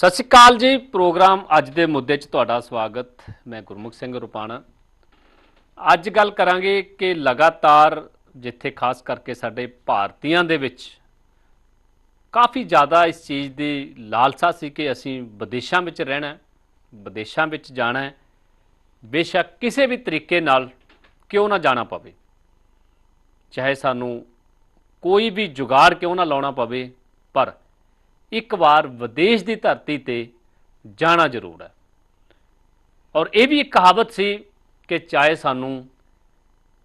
ਸਤਿ ਸ਼੍ਰੀ ਅਕਾਲ ਜੀ, ਪ੍ਰੋਗਰਾਮ ਅੱਜ ਦੇ ਮੁੱਦੇ 'ਚ ਤੁਹਾਡਾ ਸਵਾਗਤ। ਮੈਂ ਗੁਰਮੁਖ ਸਿੰਘ ਰੁਪਾਣਾ। ਅੱਜ ਗੱਲ ਕਰਾਂਗੇ ਕਿ ਲਗਾਤਾਰ ਜਿੱਥੇ ਖਾਸ ਕਰਕੇ ਸਾਡੇ ਭਾਰਤੀਆਂ ਦੇ ਵਿੱਚ ਕਾਫੀ ਜ਼ਿਆਦਾ ਇਸ ਚੀਜ਼ ਦੀ ਲਾਲਸਾ ਸੀ ਕਿ ਅਸੀਂ ਵਿਦੇਸ਼ਾਂ ਵਿੱਚ ਰਹਿਣਾ ਵਿਦੇਸ਼ਾਂ ਵਿੱਚ ਜਾਣਾ ਹੈ। ਬੇਸ਼ੱਕ ਕਿਸੇ ਵੀ ਤਰੀਕੇ ਨਾਲ ਕਿਉਂ ਨਾ ਜਾਣਾ ਪਵੇ। ਚਾਹੇ ਸਾਨੂੰ ਕੋਈ ਵੀ ਜੁਗਾੜ ਕਿਉਂ ਨਾ ਲਾਉਣਾ ਪਵੇ, ਪਰ ਇੱਕ ਵਾਰ ਵਿਦੇਸ਼ ਦੀ ਧਰਤੀ ਤੇ ਜਾਣਾ ਜ਼ਰੂਰ ਹੈ। ਔਰ ਇਹ ਵੀ ਇੱਕ ਕਹਾਵਤ ਸੀ ਕਿ ਚਾਹੇ ਸਾਨੂੰ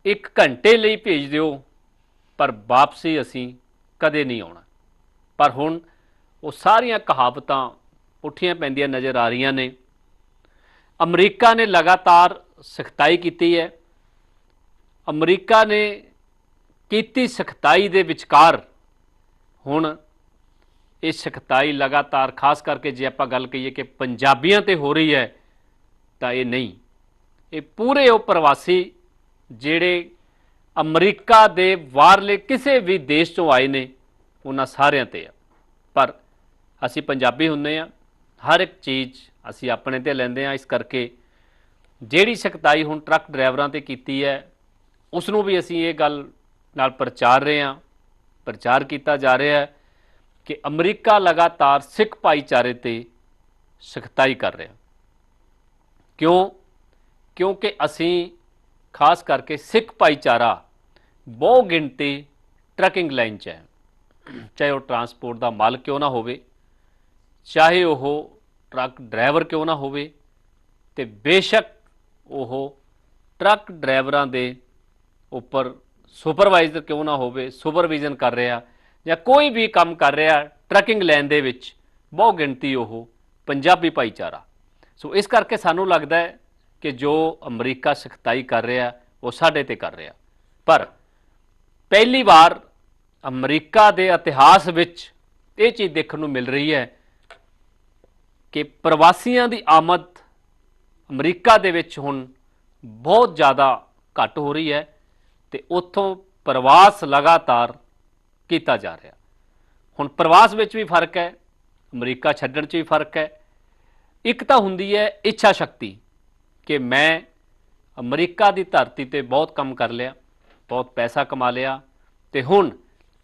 ਇੱਕ ਘੰਟੇ ਲਈ ਭੇਜ ਦਿਓ, ਪਰ ਵਾਪਸੀ ਅਸੀਂ ਕਦੇ ਨਹੀਂ ਆਉਣਾ। ਪਰ ਹੁਣ ਉਹ ਸਾਰੀਆਂ ਕਹਾਵਤਾਂ ਉੱਠੀਆਂ ਪੈਂਦੀਆਂ ਨਜ਼ਰ ਆ ਰਹੀਆਂ ਨੇ। ਅਮਰੀਕਾ ਨੇ ਲਗਾਤਾਰ ਸਖਤਾਈ ਕੀਤੀ ਹੈ। ਅਮਰੀਕਾ ਨੇ ਕੀਤੀ ਸਖਤਾਈ ਦੇ ਵਿਚਕਾਰ ਹੁਣ ਇਹ ਸਖਤਾਈ ਲਗਾਤਾਰ, ਖਾਸ ਕਰਕੇ ਜੇ ਆਪਾਂ ਗੱਲ ਕਹੀਏ ਕਿ ਪੰਜਾਬੀਆਂ ਤੇ ਹੋ ਰਹੀ ਹੈ, ਤਾਂ ਇਹ ਨਹੀਂ। ਇਹ ਪੂਰੇ ਉਹ ਪ੍ਰਵਾਸੀ ਜਿਹੜੇ ਅਮਰੀਕਾ ਦੇ ਬਾਹਰਲੇ ਕਿਸੇ ਵੀ ਦੇਸ਼ ਤੋਂ ਆਏ ਨੇ, ਉਹਨਾਂ ਸਾਰਿਆਂ ਤੇ ਆ। ਪਰ ਅਸੀਂ ਪੰਜਾਬੀ ਹੁੰਨੇ ਆ, ਹਰ ਇੱਕ ਚੀਜ਼ ਅਸੀਂ ਆਪਣੇ ਤੇ ਲੈਂਦੇ ਆ। ਇਸ ਕਰਕੇ ਜਿਹੜੀ ਸਖਤਾਈ ਹੁਣ ਟਰੱਕ ਡਰਾਈਵਰਾਂ ਤੇ ਕੀਤੀ ਹੈ ਉਸ ਨੂੰ ਵੀ ਅਸੀਂ ਇਹ ਗੱਲ ਨਾਲ ਪ੍ਰਚਾਰ ਰਹੇ ਹਾਂ, ਪ੍ਰਚਾਰ ਕੀਤਾ ਜਾ ਰਿਹਾ ਹੈ। ਕਿ ਅਮਰੀਕਾ ਲਗਾਤਾਰ ਸਿੱਖ ਭਾਈਚਾਰੇ ਤੇ ਸਖਤਾਈ ਕਰ ਰਿਹਾ। ਕਿਉਂ? ਕਿਉਂਕਿ ਅਸੀਂ ਖਾਸ ਕਰਕੇ ਸਿੱਖ ਭਾਈਚਾਰਾ ਬਹੁ ਗਿਣਤੀ ਟਰੱਕਿੰਗ ਲਾਈਨ 'ਚ ਹੈ। ਚਾਹੇ ਉਹ ਟਰਾਂਸਪੋਰਟ ਦਾ ਮਾਲਕ ਕਿਉਂ ਨਾ ਹੋਵੇ, ਚਾਹੇ ਉਹ ਟਰੱਕ ਡਰਾਈਵਰ ਕਿਉਂ ਨਾ ਹੋਵੇ ਤੇ ਬੇਸ਼ੱਕ ਉਹ ਟਰੱਕ ਡਰਾਈਵਰਾਂ ਦੇ ਉੱਪਰ ਸੁਪਰਵਾਈਜ਼ਰ ਕਿਉਂ ਨਾ ਹੋਵੇ, ਸੁਪਰਵੀਜ਼ਨ ਕਰ ਰਿਹਾ। ਜਾਂ ਕੋਈ ਵੀ ਕੰਮ ਕਰ ਰਿਹਾ ਟਰੱਕਿੰਗ ਲਾਈਨ ਦੇ ਵਿੱਚ, ਬਹੁ ਗਿਣਤੀ ਉਹ ਪੰਜਾਬੀ ਭਾਈਚਾਰਾ। ਸੋ ਇਸ ਕਰਕੇ ਸਾਨੂੰ ਲੱਗਦਾ ਹੈ ਕਿ ਜੋ ਅਮਰੀਕਾ ਸਖਤਾਈ ਕਰ ਰਿਹਾ, ਉਹ ਸਾਡੇ ਤੇ ਕਰ ਰਿਹਾ। ਪਰ ਪਹਿਲੀ ਵਾਰ ਅਮਰੀਕਾ ਦੇ ਇਤਿਹਾਸ ਵਿੱਚ ਇਹ ਚੀਜ਼ ਦੇਖਣ ਨੂੰ ਮਿਲ ਰਹੀ ਹੈ ਕਿ ਪ੍ਰਵਾਸੀਆਂ ਦੀ ਆਮਦ ਅਮਰੀਕਾ ਦੇ ਵਿੱਚ ਹੁਣ ਬਹੁਤ ਜ਼ਿਆਦਾ ਘੱਟ ਹੋ ਰਹੀ ਹੈ ਤੇ ਉੱਥੋਂ ਪ੍ਰਵਾਸ ਲਗਾਤਾਰ ਕੀਤਾ ਜਾ ਰਿਹਾ। ਹੁਣ ਪ੍ਰਵਾਸ ਵਿੱਚ ਵੀ ਫ਼ਰਕ ਹੈ, ਅਮਰੀਕਾ ਛੱਡਣ 'ਚ ਵੀ ਫ਼ਰਕ ਹੈ। ਇੱਕ ਤਾਂ ਹੁੰਦੀ ਹੈ ਇੱਛਾ ਸ਼ਕਤੀ ਕਿ ਮੈਂ ਅਮਰੀਕਾ ਦੀ ਧਰਤੀ ਤੇ ਬਹੁਤ ਕੰਮ ਕਰ ਲਿਆ, ਬਹੁਤ ਪੈਸਾ ਕਮਾ ਲਿਆ ਤੇ ਹੁਣ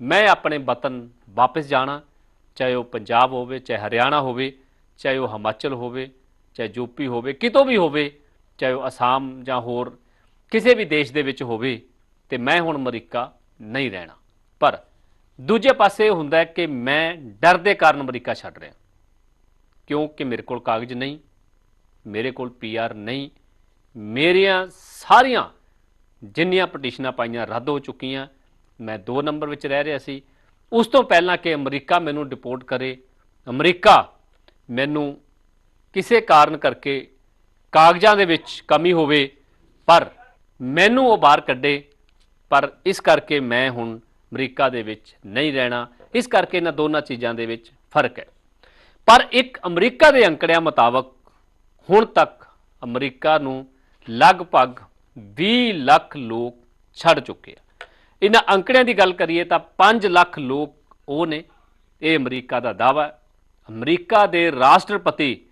ਮੈਂ ਆਪਣੇ ਵਤਨ ਵਾਪਸ ਜਾਣਾ, ਚਾਹੇ ਉਹ ਪੰਜਾਬ ਹੋਵੇ, ਚਾਹੇ ਹਰਿਆਣਾ ਹੋਵੇ, ਚਾਹੇ ਉਹ ਹਿਮਾਚਲ ਹੋਵੇ, ਚਾਹੇ ਯੂਪੀ ਹੋਵੇ, ਕਿਤੋਂ ਵੀ ਹੋਵੇ, ਚਾਹੇ ਉਹ ਅਸਾਮ ਜਾਂ ਹੋਰ ਕਿਸੇ ਵੀ ਦੇਸ਼ ਦੇ ਵਿੱਚ ਹੋਵੇ ਤੇ ਮੈਂ ਹੁਣ ਅਮਰੀਕਾ ਨਹੀਂ ਰਹਿਣਾ। ਪਰ ਦੂਜੇ ਪਾਸੇ ਇਹ ਹੁੰਦਾ ਕਿ ਮੈਂ ਡਰ ਦੇ ਕਾਰਨ ਅਮਰੀਕਾ ਛੱਡ ਰਿਹਾ। ਕਿਉਂਕਿ ਮੇਰੇ ਕੋਲ ਕਾਗਜ਼ ਨਹੀਂ, ਮੇਰੇ ਕੋਲ ਪੀਆਰ ਨਹੀਂ, ਮੇਰੀਆਂ ਸਾਰੀਆਂ ਜਿੰਨੀਆਂ ਪਟੀਸ਼ਨਾਂ ਪਾਈਆਂ ਰੱਦ ਹੋ ਚੁੱਕੀਆਂ, ਮੈਂ 2 ਨੰਬਰ ਵਿੱਚ ਰਹਿ ਰਿਹਾ ਸੀ। ਉਸ ਤੋਂ ਪਹਿਲਾਂ ਕਿ ਅਮਰੀਕਾ ਮੈਨੂੰ ਡਿਪੋਰਟ ਕਰੇ, ਅਮਰੀਕਾ ਮੈਨੂੰ ਕਿਸੇ ਕਾਰਨ ਕਰਕੇ ਕਾਗਜ਼ਾਂ ਦੇ ਵਿੱਚ ਕਮੀ ਹੋਵੇ, ਪਰ ਮੈਨੂੰ ਉਹ ਬਾਹਰ ਕੱਢੇ, ਪਰ ਇਸ ਕਰਕੇ ਮੈਂ ਹੁਣ ਅਮਰੀਕਾ ਦੇ ਵਿੱਚ ਨਹੀਂ ਰਹਿਣਾ, ਇਸ ਕਰਕੇ ਇਹਨਾਂ ਦੋਨਾਂ ਚੀਜ਼ਾਂ ਦੇ ਵਿੱਚ ਫ਼ਰਕ ਹੈ। ਪਰ ਇੱਕ ਅਮਰੀਕਾ ਦੇ ਅੰਕੜਿਆਂ ਮੁਤਾਬਕ ਹੁਣ ਤੱਕ ਅਮਰੀਕਾ ਨੂੰ ਲਗਭਗ 20 ਲੱਖ ਲੋਕ ਛੱਡ ਚੁੱਕੇ ਆ। ਇਹਨਾਂ ਅੰਕੜਿਆਂ ਦੀ ਗੱਲ ਕਰੀਏ ਤਾਂ 5 ਲੱਖ ਲੋਕ ਉਹ ਨੇ, ਇਹ ਅਮਰੀਕਾ ਦਾ ਦਾਵਾ ਹੈ। ਅਮਰੀਕਾ ਦੇ ਰਾਸ਼ਟਰਪਤੀ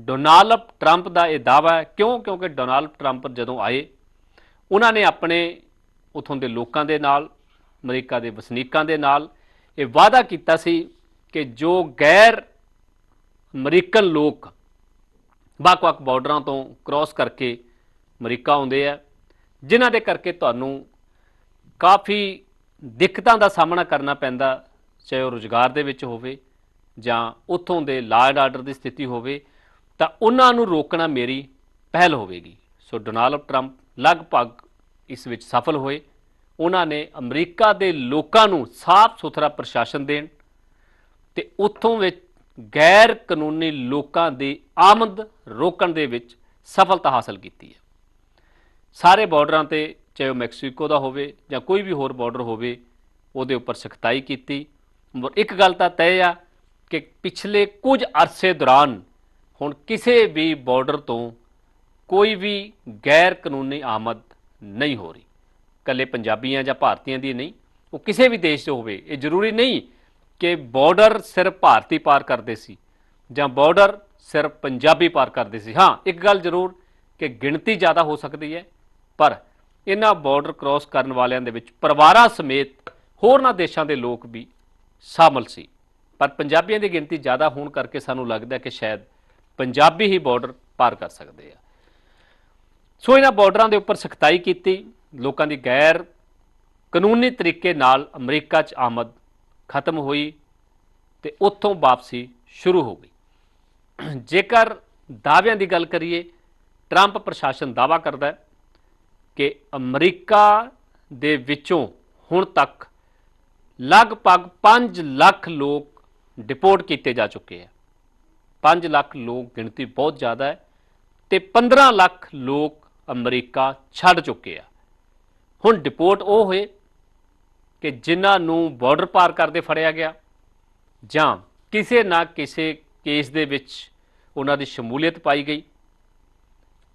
ਡੋਨਾਲਡ ਟਰੰਪ ਦਾ ਇਹ ਦਾਵਾ ਹੈ। ਕਿਉਂ? ਕਿਉਂਕਿ ਡੋਨਾਲਡ ਟਰੰਪ ਜਦੋਂ ਆਏ, ਉਹਨਾਂ ਨੇ ਆਪਣੇ ਉਥੋਂ ਦੇ ਲੋਕਾਂ ਦੇ ਨਾਲ ਅਮਰੀਕਾ ਦੇ ਵਸਨੀਕਾਂ ਦੇ ਨਾਲ। ਇਹ ਵਾਅਦਾ ਕੀਤਾ ਸੀ ਕਿ ਜੋ ਗੈਰ ਅਮਰੀਕਨ ਲੋਕ ਵੱਖ-ਵੱਖ ਬਾਰਡਰਾਂ ਤੋਂ ਕ੍ਰਾਸ ਕਰਕੇ ਅਮਰੀਕਾ ਆਉਂਦੇ ਆ, ਜਿਨ੍ਹਾਂ ਦੇ ਕਰਕੇ ਤੁਹਾਨੂੰ ਕਾਫੀ ਦਿੱਕਤਾਂ ਦਾ ਸਾਹਮਣਾ ਕਰਨਾ ਪੈਂਦਾ, ਚਾਹੇ ਉਹ ਰੁਜ਼ਗਾਰ ਦੇ ਵਿੱਚ ਹੋਵੇ ਜਾਂ ਉੱਥੋਂ ਦੇ ਲਾਅ ਐਂਡ ਆਰਡਰ ਦੀ ਸਥਿਤੀ ਹੋਵੇ, ਤਾਂ ਉਹਨਾਂ ਨੂੰ ਰੋਕਣਾ ਮੇਰੀ ਪਹਿਲ ਹੋਵੇਗੀ। ਸੋ ਡੋਨਾਲਡ ਟਰੰਪ ਲਗਭਗ ਇਸ ਵਿੱਚ ਸਫਲ ਹੋਏ। ਉਹਨਾਂ ਨੇ ਅਮਰੀਕਾ ਦੇ ਲੋਕਾਂ ਨੂੰ ਸਾਫ਼ ਸੁਥਰਾ ਪ੍ਰਸ਼ਾਸਨ ਦੇਣ ਤੇ ਉੱਥੋਂ ਵਿੱਚ ਗੈਰ ਕਾਨੂੰਨੀ ਲੋਕਾਂ ਦੀ ਆਮਦ ਰੋਕਣ ਦੇ ਵਿੱਚ ਸਫਲਤਾ ਹਾਸਲ ਕੀਤੀ ਹੈ। ਸਾਰੇ ਬਾਰਡਰਾਂ ਤੇ ਚਾਹੇ ਉਹ ਮੈਕਸੀਕੋ ਦਾ ਹੋਵੇ ਜਾਂ ਕੋਈ ਵੀ ਹੋਰ ਬਾਰਡਰ ਹੋਵੇ, ਉਹਦੇ ਉੱਪਰ ਸਖਤਾਈ ਕੀਤੀ। ਇੱਕ ਗੱਲ ਤਾਂ ਤੈਅ ਆ ਕਿ ਪਿਛਲੇ ਕੁਝ ਅਰਸੇ ਦੌਰਾਨ ਹੁਣ ਕਿਸੇ ਵੀ ਬਾਰਡਰ ਤੋਂ ਕੋਈ ਵੀ ਗੈਰ ਕਾਨੂੰਨੀ ਆਮਦ ਨਹੀਂ ਹੋ ਰਹੀ। ਕੱਲੇ ਪੰਜਾਬੀਆਂ ਜਾਂ ਭਾਰਤੀਆਂ ਦੀ ਨਹੀਂ, ਉਹ ਕਿਸੇ ਵੀ ਦੇਸ਼ 'ਚ ਹੋਵੇ, ਇਹ ਜ਼ਰੂਰੀ ਨਹੀਂ ਕਿ ਬਾਰਡਰ ਸਿਰਫ ਭਾਰਤੀ ਪਾਰ ਕਰਦੇ ਸੀ ਜਾਂ ਬਾਰਡਰ ਸਿਰਫ ਪੰਜਾਬੀ ਪਾਰ ਕਰਦੇ ਸੀ। ਹਾਂ, ਇੱਕ ਗੱਲ ਜ਼ਰੂਰ ਕਿ ਗਿਣਤੀ ਜ਼ਿਆਦਾ ਹੋ ਸਕਦੀ ਹੈ, ਪਰ ਇਹਨਾਂ ਬਾਰਡਰ ਕ੍ਰਾਸ ਕਰਨ ਵਾਲਿਆਂ ਦੇ ਵਿੱਚ ਪਰਿਵਾਰਾਂ ਸਮੇਤ ਹੋਰਨਾਂ ਦੇਸ਼ਾਂ ਦੇ ਲੋਕ ਵੀ ਸ਼ਾਮਲ ਸੀ। ਪਰ ਪੰਜਾਬੀਆਂ ਦੀ ਗਿਣਤੀ ਜ਼ਿਆਦਾ ਹੋਣ ਕਰਕੇ ਸਾਨੂੰ ਲੱਗਦਾ ਕਿ ਸ਼ਾਇਦ ਪੰਜਾਬੀ ਹੀ ਬਾਰਡਰ ਪਾਰ ਕਰ ਸਕਦੇ ਆ। ਸੋ ਇਹਨਾਂ ਬਾਰਡਰਾਂ ਦੇ ਉੱਪਰ ਸਖਤਾਈ ਕੀਤੀ ਲੋਕਾਂ ਦੀ ਗੈਰ ਕਾਨੂੰਨੀ ਤਰੀਕੇ ਨਾਲ ਅਮਰੀਕਾ 'ਚ ਆਮਦ ਖਤਮ ਹੋਈ ਤੇ ਉੱਥੋਂ ਵਾਪਸੀ ਸ਼ੁਰੂ ਹੋ ਗਈ। ਜੇਕਰ ਦਾਅਵਿਆਂ ਦੀ ਗੱਲ ਕਰੀਏ, ਟਰੰਪ ਪ੍ਰਸ਼ਾਸਨ ਦਾਅਵਾ ਕਰਦਾ ਹੈ ਕਿ ਅਮਰੀਕਾ ਦੇ ਵਿੱਚੋਂ ਹੁਣ ਤੱਕ ਲਗਭਗ 5 ਲੱਖ ਲੋਕ ਡਿਪੋਰਟ ਕੀਤੇ ਜਾ ਚੁੱਕੇ ਆ। 5 ਲੱਖ ਲੋਕ ਗਿਣਤੀ ਬਹੁਤ ਜ਼ਿਆਦਾ ਹੈ ਤੇ 15 ਲੱਖ ਲੋਕ ਅਮਰੀਕਾ ਛੱਡ ਚੁੱਕੇ ਆ। ਹੁਣ ਡਿਪੋਰਟ ਉਹ ਹੋਏ ਕਿ ਜਿਨ੍ਹਾਂ ਨੂੰ ਬਾਰਡਰ ਪਾਰ ਕਰਦੇ ਫੜਿਆ ਗਿਆ ਜਾਂ ਕਿਸੇ ਨਾ ਕਿਸੇ ਕੇਸ ਦੇ ਵਿੱਚ ਉਹਨਾਂ ਦੀ ਸ਼ਮੂਲੀਅਤ ਪਾਈ ਗਈ,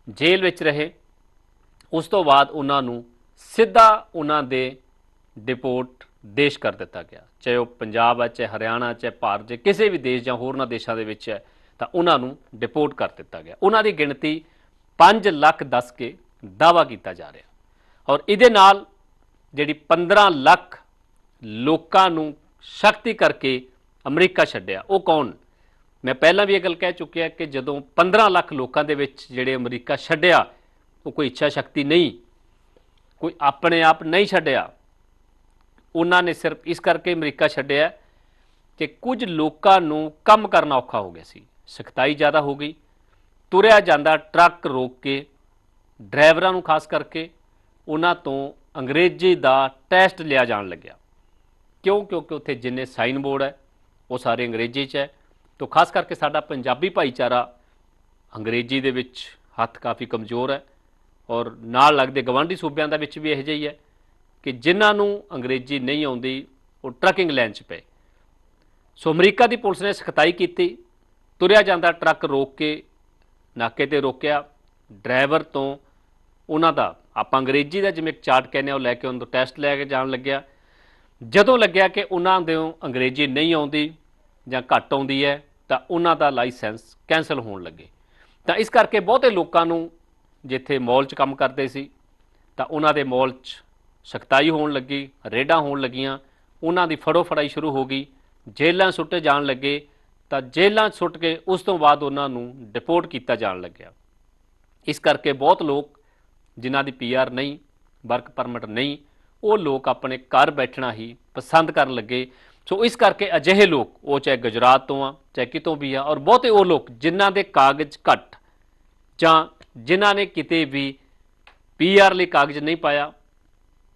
ਜੇਲ੍ਹ ਵਿੱਚ ਰਹੇ, ਉਸ ਤੋਂ ਬਾਅਦ ਉਹਨਾਂ ਨੂੰ ਸਿੱਧਾ ਉਹਨਾਂ ਦੇ ਡਿਪੋਰਟ ਦੇਸ਼ ਕਰ ਦਿੱਤਾ ਗਿਆ। ਚਾਹੇ ਉਹ ਪੰਜਾਬ ਹੈ, ਚਾਹੇ ਹਰਿਆਣਾ, ਚਾਹੇ ਭਾਰਤ ਜੇ ਕਿਸੇ ਵੀ ਦੇਸ਼ ਜਾਂ ਹੋਰਨਾਂ ਦੇਸ਼ਾਂ ਦੇ ਵਿੱਚ ਹੈ, ਤਾਂ ਉਹਨਾਂ ਨੂੰ ਡਿਪੋਰਟ ਕਰ ਦਿੱਤਾ ਗਿਆ। ਉਹਨਾਂ ਦੀ ਗਿਣਤੀ 5 ਲੱਖ ਦੱਸ ਕੇ ਦਾਵਾ ਕੀਤਾ ਜਾ ਰਿਹਾ। ਔਰ ਇਹਦੇ ਨਾਲ ਜਿਹੜੀ 15 ਲੱਖ ਲੋਕਾਂ ਨੂੰ ਸ਼ਕਤੀ ਕਰਕੇ ਅਮਰੀਕਾ ਛੱਡਿਆ। ਉਹ ਕੌਣ? ਮੈਂ ਪਹਿਲਾਂ ਵੀ ਇਹ ਗੱਲ ਕਹਿ ਚੁੱਕਿਆ ਕਿ ਜਦੋਂ 15 ਲੱਖ ਲੋਕਾਂ ਦੇ ਵਿੱਚ ਜਿਹੜੇ ਅਮਰੀਕਾ ਛੱਡਿਆ, ਉਹ ਕੋਈ ਇੱਛਾ ਸ਼ਕਤੀ ਨਹੀਂ, ਕੋਈ ਆਪਣੇ ਆਪ ਨਹੀਂ ਛੱਡਿਆ। ਉਹਨਾਂ ਨੇ ਸਿਰਫ ਇਸ ਕਰਕੇ ਅਮਰੀਕਾ ਛੱਡਿਆ ਕਿ ਕੁਝ ਲੋਕਾਂ ਨੂੰ ਕੰਮ ਕਰਨਾ ਔਖਾ ਹੋ ਗਿਆ ਸੀ। ਸਖਤਾਈ ਜ਼ਿਆਦਾ ਹੋ ਗਈ। ਤੁਰਿਆ ਜਾਂਦਾ ਟਰੱਕ ਰੋਕ ਕੇ, ਡਰਾਈਵਰਾਂ ਨੂੰ ਖਾਸ ਕਰਕੇ ਉਹਨਾਂ ਤੋਂ ਅੰਗਰੇਜ਼ੀ ਦਾ ਟੈਸਟ ਲਿਆ ਜਾਣ ਲੱਗਿਆ। ਕਿਉਂ? ਕਿਉਂਕਿ ਉੱਥੇ ਜਿੰਨੇ ਸਾਈਨ ਬੋਰਡ ਹੈ, ਉਹ ਸਾਰੇ ਅੰਗਰੇਜ਼ੀ 'ਚ ਹੈ। ਤੋਂ ਖਾਸ ਕਰਕੇ ਸਾਡਾ ਪੰਜਾਬੀ ਭਾਈਚਾਰਾ ਅੰਗਰੇਜ਼ੀ ਦੇ ਵਿੱਚ ਹੱਥ ਕਾਫੀ ਕਮਜ਼ੋਰ ਹੈ ਔਰ ਨਾਲ ਲੱਗਦੇ ਗਵਾਂਢੀ ਸੂਬਿਆਂ ਦਾ ਵਿੱਚ ਵੀ ਇਹੋ ਜਿਹਾ ਹੀ ਹੈ ਕਿ ਜਿਨ੍ਹਾਂ ਨੂੰ ਅੰਗਰੇਜ਼ੀ ਨਹੀਂ ਆਉਂਦੀ, ਉਹ ਟਰੱਕਿੰਗ ਲਾਈਨ 'ਚ ਪਏ। ਸੋ ਅਮਰੀਕਾ ਦੀ ਪੁਲਿਸ ਨੇ ਸਖਤਾਈ ਕੀਤੀ। ਤੁਰਿਆ ਜਾਂਦਾ ਟਰੱਕ ਰੋਕ ਕੇ, ਨਾਕੇ ਤੇ ਰੋਕਿਆ। ਡਰਾਈਵਰ ਤੋਂ ਉਹਨਾਂ ਦਾ ਆਪਾਂ ਅੰਗਰੇਜ਼ੀ ਦਾ ਜਿਵੇਂ ਇੱਕ ਚਾਰਟ ਕਹਿੰਦੇ ਆ, ਉਹ ਲੈ ਕੇ ਉਹਨਾਂ ਤੋਂ ਟੈਸਟ ਲੈ ਕੇ ਜਾਣ ਲੱਗਿਆ। ਜਦੋਂ ਲੱਗਿਆ ਕਿ ਉਹਨਾਂ ਦੇ ਅੰਗਰੇਜ਼ੀ ਨਹੀਂ ਆਉਂਦੀ ਜਾਂ ਘੱਟ ਆਉਂਦੀ ਹੈ, ਤਾਂ ਉਹਨਾਂ ਦਾ ਲਾਇਸੈਂਸ ਕੈਨਸਲ ਹੋਣ ਲੱਗੇ। ਤਾਂ ਇਸ ਕਰਕੇ ਬਹੁਤੇ ਲੋਕਾਂ ਨੂੰ ਜਿੱਥੇ ਮਾਲ 'ਚ ਕੰਮ ਕਰਦੇ ਸੀ, ਤਾਂ ਉਹਨਾਂ ਦੇ ਮਾਲ 'ਚ ਸਖਤਾਈ ਹੋਣ ਲੱਗੀ, ਰੇਡਾਂ ਹੋਣ ਲੱਗੀਆਂ, ਉਹਨਾਂ ਦੀ ਫੜੋ ਫੜਾਈ ਸ਼ੁਰੂ ਹੋ ਗਈ, ਜੇਲ੍ਹਾਂ ਸੁੱਟੇ ਜਾਣ ਲੱਗੇ, ਤਾਂ ਜੇਲ੍ਹਾਂ 'ਚ ਸੁੱਟ ਕੇ ਉਸ ਤੋਂ ਬਾਅਦ ਉਹਨਾਂ ਨੂੰ ਡਿਪੋਰਟ ਕੀਤਾ ਜਾਣ ਲੱਗਿਆ। ਇਸ ਕਰਕੇ ਬਹੁਤ ਲੋਕ ਜਿਨ੍ਹਾਂ ਦੀ ਪੀਆਰ ਨਹੀਂ ਵਰਕ ਪਰਮਿਟ ਨਹੀਂ, ਉਹ ਲੋਕ ਆਪਣੇ ਘਰ ਬੈਠਣਾ ਹੀ ਪਸੰਦ ਕਰਨ ਲੱਗੇ। ਸੋ ਇਸ ਕਰਕੇ ਅਜਿਹੇ ਲੋਕ, ਉਹ ਚਾਹੇ ਗੁਜਰਾਤ ਤੋਂ ਆ, ਚਾਹੇ ਕਿਤੋਂ ਵੀ ਆ, ਔਰ ਬਹੁਤੇ ਉਹ ਲੋਕ ਜਿਨ੍ਹਾਂ ਦੇ ਕਾਗਜ਼ ਘੱਟ ਜਾਂ ਜਿਨ੍ਹਾਂ ਨੇ ਕਿਤੇ ਵੀ ਪੀਆਰ ਲਈ ਕਾਗਜ਼ ਨਹੀਂ ਪਾਇਆ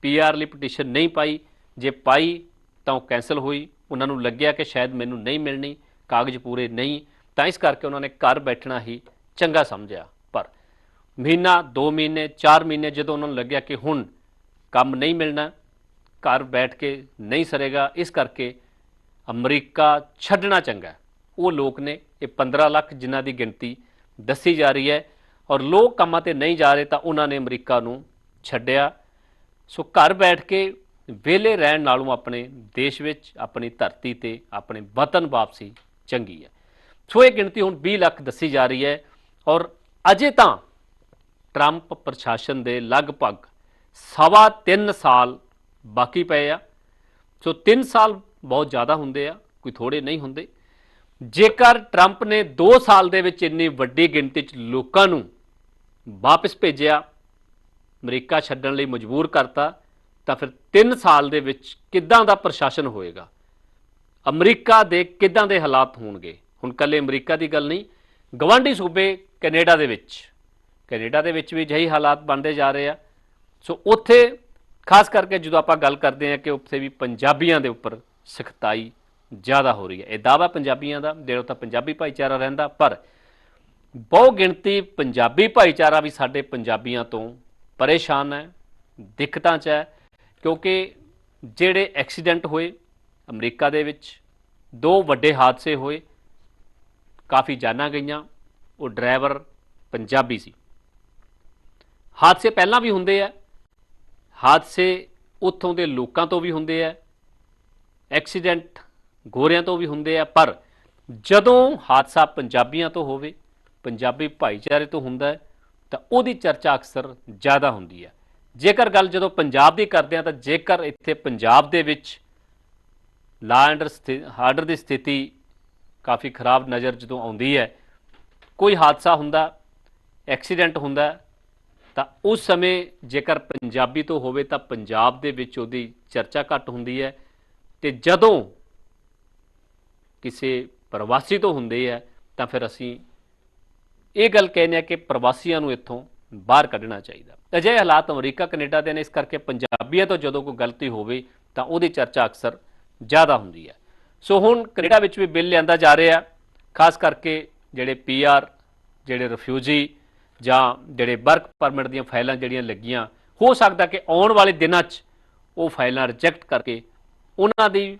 ਪੀਆਰ ਲਈ ਪਟੀਸ਼ਨ ਨਹੀਂ ਪਾਈ, ਜੇ ਪਾਈ ਤਾਂ ਉਹ ਕੈਨਸਲ ਹੋਈ, ਉਹਨਾਂ ਨੂੰ ਲੱਗਿਆ ਕਿ ਸ਼ਾਇਦ ਮੈਨੂੰ ਨਹੀਂ ਮਿਲਣੀ, ਕਾਗਜ਼ ਪੂਰੇ ਨਹੀਂ, ਤਾਂ ਇਸ ਕਰਕੇ ਉਹਨਾਂ ਨੇ ਘਰ ਬੈਠਣਾ ਹੀ ਚੰਗਾ ਸਮਝਿਆ। ਮਹੀਨਾ 2 ਮਹੀਨੇ 4 ਮਹੀਨੇ ਜਦੋਂ ਉਹਨਾਂ ਨੂੰ ਲੱਗਿਆ ਕਿ ਹੁਣ ਕੰਮ ਨਹੀਂ ਮਿਲਣਾ, ਘਰ ਬੈਠ ਕੇ ਨਹੀਂ ਸਰੇਗਾ, ਇਸ ਕਰਕੇ ਅਮਰੀਕਾ ਛੱਡਣਾ ਚੰਗਾ ਉਹ ਲੋਕ ਨੇ, ਇਹ 15 ਲੱਖ ਜਿਨ੍ਹਾਂ ਦੀ ਗਿਣਤੀ ਦੱਸੀ ਜਾ ਰਹੀ ਹੈ ਔਰ ਲੋਕ ਕੰਮਾਂ ਤੇ ਨਹੀਂ ਜਾ ਰਹੇ ਤਾਂ ਉਹਨਾਂ ਨੇ ਅਮਰੀਕਾ ਨੂੰ ਛੱਡਿਆ। ਸੋ ਘਰ ਬੈਠ ਕੇ ਵਿਹਲੇ ਰਹਿਣ ਨਾਲੋਂ ਆਪਣੇ ਦੇਸ਼ ਵਿੱਚ ਆਪਣੀ ਧਰਤੀ ਤੇ ਆਪਣੇ ਵਤਨ ਵਾਪਸੀ ਚੰਗੀ ਹੈ। ਸੋ ਇਹ ਗਿਣਤੀ ਹੁਣ 20 ਲੱਖ ਦੱਸੀ ਜਾ ਰਹੀ ਹੈ ਔਰ ਅਜੇ ਤਾਂ ਟਰੰਪ ਪ੍ਰਸ਼ਾਸਨ ਦੇ ਲਗਭਗ ਸਵਾ 3 ਸਾਲ ਬਾਕੀ ਪਏ ਆ। ਸੋ 3 ਸਾਲ ਬਹੁਤ ਜ਼ਿਆਦਾ ਹੁੰਦੇ ਆ, ਕੋਈ ਥੋੜੇ ਨਹੀਂ ਹੁੰਦੇ। ਜੇਕਰ ਟਰੰਪ ਨੇ 2 ਸਾਲ ਦੇ ਵਿੱਚ ਇੰਨੀ ਵੱਡੀ ਗਿਣਤੀ 'ਚ ਲੋਕਾਂ ਨੂੰ ਵਾਪਸ ਭੇਜਿਆ, ਅਮਰੀਕਾ ਛੱਡਣ ਲਈ ਮਜਬੂਰ ਕਰਤਾ, ਤਾਂ ਫਿਰ 3 ਸਾਲ ਦੇ ਵਿੱਚ ਕਿੱਦਾਂ ਦਾ ਪ੍ਰਸ਼ਾਸਨ ਹੋਏਗਾ? ਅਮਰੀਕਾ ਦੇ ਕਿੱਦਾਂ ਦੇ ਹਾਲਾਤ ਹੋਣਗੇ? ਹੁਣ ਕੱਲੇ ਅਮਰੀਕਾ ਦੀ ਗੱਲ ਨਹੀਂ, ਗਵਾਂਢੀ ਸੂਬੇ ਕੈਨੇਡਾ ਦੇ ਵਿੱਚ। ਕੈਨੇਡਾ ਦੇ ਵਿੱਚ ਵੀ ਜਿਹੀ ਹਾਲਾਤ ਬਣਦੇ ਜਾ ਰਹੇ ਆ। ਸੋ ਉੱਥੇ, ਖਾਸ ਕਰਕੇ ਜਦੋਂ ਆਪਾਂ ਗੱਲ ਕਰਦੇ ਹਾਂ ਕਿ ਉੱਥੇ ਵੀ ਪੰਜਾਬੀਆਂ ਦੇ ਉੱਪਰ ਸਖਤਾਈ ਜ਼ਿਆਦਾ ਹੋ ਰਹੀ ਹੈ। ਇਹ ਦਾਵਾ ਪੰਜਾਬੀਆਂ ਦਾ ਜਿਹੜਾ ਤਾਂ ਪੰਜਾਬੀ ਭਾਈਚਾਰਾ ਰਹਿੰਦਾ, ਪਰ ਬਹੁ ਗਿਣਤੀ ਪੰਜਾਬੀ ਭਾਈਚਾਰਾ ਵੀ ਸਾਡੇ ਪੰਜਾਬੀਆਂ ਤੋਂ ਪਰੇਸ਼ਾਨ ਹੈ, ਦਿੱਕਤਾਂ 'ਚ ਹੈ, ਕਿਉਂਕਿ ਜਿਹੜੇ ਐਕਸੀਡੈਂਟ ਹੋਏ ਅਮਰੀਕਾ ਦੇ ਵਿੱਚ, ਦੋ ਵੱਡੇ ਹਾਦਸੇ ਹੋਏ, ਕਾਫੀ ਜਾਨਾਂ ਗਈਆਂ, ਉਹ ਡਰਾਈਵਰ ਪੰਜਾਬੀ ਸੀ। ਹਾਦਸੇ ਪਹਿਲਾਂ ਵੀ ਹੁੰਦੇ ਆ। ਹਾਦਸੇ ਉੱਥੋਂ ਦੇ ਲੋਕਾਂ ਤੋਂ ਵੀ ਹੁੰਦੇ ਆ। ਐਕਸੀਡੈਂਟ ਗੋਰਿਆਂ ਤੋਂ ਵੀ ਹੁੰਦੇ ਆ। ਪਰ ਜਦੋਂ ਹਾਦਸਾ ਪੰਜਾਬੀਆਂ ਤੋਂ ਹੋਵੇ, ਪੰਜਾਬੀ ਭਾਈਚਾਰੇ ਤੋਂ ਹੁੰਦਾ ਤਾਂ ਉਹਦੀ ਚਰਚਾ ਅਕਸਰ ਜ਼ਿਆਦਾ ਹੁੰਦੀ ਹੈ। ਜੇਕਰ ਗੱਲ ਜਦੋਂ ਪੰਜਾਬ ਦੀ ਕਰਦੇ ਹਾਂ, ਤਾਂ ਜੇਕਰ ਇੱਥੇ ਪੰਜਾਬ ਦੇ ਵਿੱਚ ਲਾ ਐਂਡ ਆਰਡਰ ਦੀ ਸਥਿਤੀ ਕਾਫੀ ਖਰਾਬ ਨਜ਼ਰ ਜਦੋਂ ਆਉਂਦੀ ਹੈ, ਕੋਈ ਹਾਦਸਾ ਹੁੰਦਾ, ਐਕਸੀਡੈਂਟ ਹੁੰਦਾ ਤਾਂ ਉਸ ਸਮੇਂ ਜੇਕਰ ਪੰਜਾਬੀ ਤੋਂ ਹੋਵੇ ਤਾਂ ਪੰਜਾਬ ਦੇ ਵਿੱਚ ਉਹਦੀ ਚਰਚਾ ਘੱਟ ਹੁੰਦੀ ਹੈ ਤੇ ਜਦੋਂ ਕਿਸੇ ਪ੍ਰਵਾਸੀ ਤੋਂ ਹੁੰਦੇ ਆ ਤਾਂ ਫਿਰ ਅਸੀਂ ਇਹ ਗੱਲ ਕਹਿੰਦੇ ਆ ਕਿ ਪ੍ਰਵਾਸੀਆਂ ਨੂੰ ਇੱਥੋਂ ਬਾਹਰ ਕੱਢਣਾ ਚਾਹੀਦਾ। ਅਜਿਹੇ ਹਾਲਾਤ ਅਮਰੀਕਾ, ਕੈਨੇਡਾ ਦੇ ਨੇ, ਇਸ ਕਰਕੇ ਪੰਜਾਬੀਆਂ ਤੋਂ ਜਦੋਂ ਕੋਈ ਗਲਤੀ ਹੋਵੇ ਤਾਂ ਉਹਦੀ ਚਰਚਾ ਅਕਸਰ ਜ਼ਿਆਦਾ ਹੁੰਦੀ ਹੈ। ਸੋ ਹੁਣ ਕੈਨੇਡਾ ਵਿੱਚ ਵੀ ਬਿੱਲ ਲਿਆਂਦਾ ਜਾ ਰਿਹਾ, ਖਾਸ ਕਰਕੇ ਜਿਹੜੇ ਪੀਆਰ ਜਿਹੜੇ ਰਿਫਿਊਜੀ ਜਾਂ ਜਿਹੜੇ ਵਰਕ ਪਰਮਿਟ ਦੀਆਂ ਫਾਈਲਾਂ ਜਿਹੜੀਆਂ ਲੱਗੀਆਂ, ਹੋ ਸਕਦਾ ਕਿ ਆਉਣ ਵਾਲੇ ਦਿਨਾਂ 'ਚ ਉਹ ਫਾਈਲਾਂ ਰਿਜੈਕਟ ਕਰਕੇ ਉਹਨਾਂ ਦੀ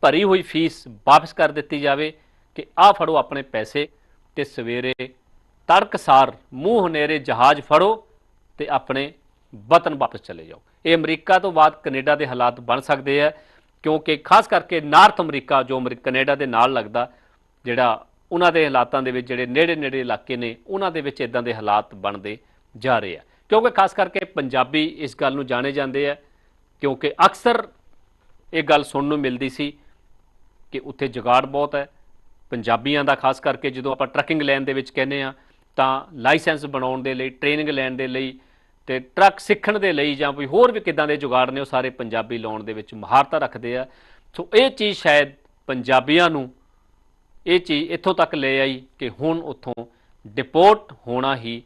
ਭਰੀ ਹੋਈ ਫੀਸ ਵਾਪਸ ਕਰ ਦਿੱਤੀ ਜਾਵੇ ਕਿ ਆਹ ਫੜੋ ਆਪਣੇ ਪੈਸੇ ਤੇ ਸਵੇਰੇ ਤੜਕਸਾਰ ਮੂੰਹ ਹਨੇਰੇ ਜਹਾਜ਼ ਫੜੋ ਤੇ ਆਪਣੇ ਵਤਨ ਵਾਪਸ ਚਲੇ ਜਾਓ। ਇਹ ਅਮਰੀਕਾ ਤੋਂ ਬਾਅਦ ਕੈਨੇਡਾ ਦੇ ਹਾਲਾਤ ਬਣ ਸਕਦੇ ਆ, ਕਿਉਂਕਿ ਖਾਸ ਕਰਕੇ ਨਾਰਥ ਅਮਰੀਕਾ, ਜੋ ਅਮਰੀ- ਕੈਨੇਡਾ ਦੇ ਨਾਲ ਲੱਗਦਾ, ਜਿਹੜਾ ਉਹਨਾਂ ਦੇ ਹਾਲਾਤਾਂ ਦੇ ਵਿੱਚ ਜਿਹੜੇ ਨੇੜੇ ਨੇੜੇ ਇਲਾਕੇ ਨੇ, ਉਹਨਾਂ ਦੇ ਵਿੱਚ ਇਦਾਂ ਦੇ ਹਾਲਾਤ ਬਣਦੇ ਜਾ ਰਹੇ ਆ। ਕਿਉਂਕਿ ਖਾਸ ਕਰਕੇ ਪੰਜਾਬੀ ਇਸ ਗੱਲ ਨੂੰ ਜਾਣੇ ਜਾਂਦੇ ਆ, ਕਿਉਂਕਿ ਅਕਸਰ ਇਹ ਗੱਲ ਸੁਣਨ ਨੂੰ ਮਿਲਦੀ ਸੀ ਕਿ ਉੱਥੇ ਜੁਗਾੜ ਬਹੁਤ ਹੈ। ਪੰਜਾਬੀਆਂ ਦਾ ਖਾਸ ਕਰਕੇ ਜਦੋਂ ਆਪਾਂ ਟਰੱਕਿੰਗ ਲੈਣ ਦੇ ਵਿੱਚ ਕਹਿੰਦੇ ਆ ਤਾਂ ਲਾਇਸੈਂਸ ਬਣਾਉਣ ਦੇ ਲਈ, ਟ੍ਰੇਨਿੰਗ ਲੈਣ ਦੇ ਲਈ ਤੇ ਟਰੱਕ ਸਿੱਖਣ ਦੇ ਲਈ ਜਾਂ ਕੋਈ ਹੋਰ ਵੀ ਕਿਦਾਂ ਦੇ ਜੁਗਾੜ ਨੇ, ਉਹ ਸਾਰੇ ਪੰਜਾਬੀ ਲਾਉਣ ਦੇ ਵਿੱਚ ਮਹਾਰਤਾ ਰੱਖਦੇ ਆ। ਸੋ ਇਹ ਚੀਜ਼ ਸ਼ਾਇਦ ਪੰਜਾਬੀਆਂ ਨੂੰ ਇਹ ਚੀਜ਼ ਇੱਥੋਂ ਤੱਕ ਲੈ ਆਈ ਕਿ ਹੁਣ ਉੱਥੋਂ ਡਿਪੋਰਟ ਹੋਣਾ ਹੀ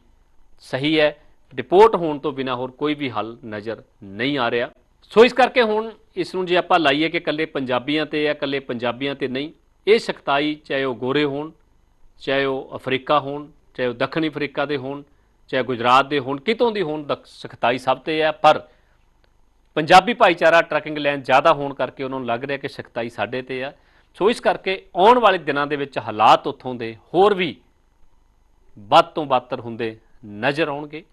ਸਹੀ ਹੈ। ਡਿਪੋਰਟ ਹੋਣ ਤੋਂ ਬਿਨਾ ਹੋਰ ਕੋਈ ਵੀ ਹੱਲ ਨਜ਼ਰ ਨਹੀਂ ਆ ਰਿਹਾ। ਸੋ ਇਸ ਕਰਕੇ ਹੁਣ ਇਸ ਨੂੰ ਜੇ ਆਪਾਂ ਲਾਈਏ ਕਿ ਇਕੱਲੇ ਪੰਜਾਬੀਆਂ ਤੇ ਹੈ, ਇਕੱਲੇ ਪੰਜਾਬੀਆਂ ਤੇ ਨਹੀਂ, ਇਹ ਸਖਤਾਈ ਚਾਹੇ ਉਹ ਗੋਰੇ ਹੋਣ, ਚਾਹੇ ਉਹ ਅਫਰੀਕਾ ਹੋਣ, ਚਾਹੇ ਉਹ ਦੱਖਣੀ ਅਫਰੀਕਾ ਦੇ ਹੋਣ, ਚਾਹੇ ਗੁਜਰਾਤ ਦੇ ਹੋਣ, ਕਿਤੋਂ ਦੀ ਹੋਣ ਸਖਤਾਈ ਸਭ ਤੇ ਹੈ। ਪਰ ਪੰਜਾਬੀ ਭਾਈਚਾਰਾ ਟਰੈਕਿੰਗ ਲੈਣ ਜ਼ਿਆਦਾ ਹੋਣ ਕਰਕੇ ਉਹਨਾਂ ਨੂੰ ਲੱਗ ਰਿਹਾ ਕਿ ਸਖਤਾਈ ਸਾਡੇ ਤੇ ਆ ਸੋ ਇਸ ਕਰਕੇ ਆਉਣ ਵਾਲੇ ਦਿਨਾਂ ਦੇ ਵਿੱਚ ਹਾਲਾਤ ਉੱਥੋਂ ਦੇ ਹੋਰ ਵੀ ਵੱਧ ਤੋਂ ਬਦਤਰ ਹੁੰਦੇ ਨਜ਼ਰ ਆਉਣਗੇ,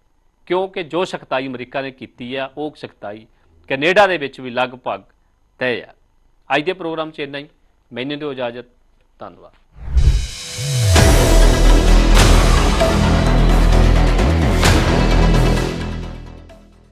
ਕਿਉਂਕਿ ਜੋ ਸਖਤਾਈ ਅਮਰੀਕਾ ਨੇ ਕੀਤੀ ਆ, ਉਹ ਸਖਤਾਈ ਕੈਨੇਡਾ ਦੇ ਵਿੱਚ ਵੀ ਲਗਭਗ ਤੈਅ ਆ। ਅੱਜ ਦੇ ਪ੍ਰੋਗਰਾਮ 'ਚ ਇੰਨਾ ਹੀ। ਮੈਨੂੰ ਦਿਓ ਇਜਾਜ਼ਤ। ਧੰਨਵਾਦ।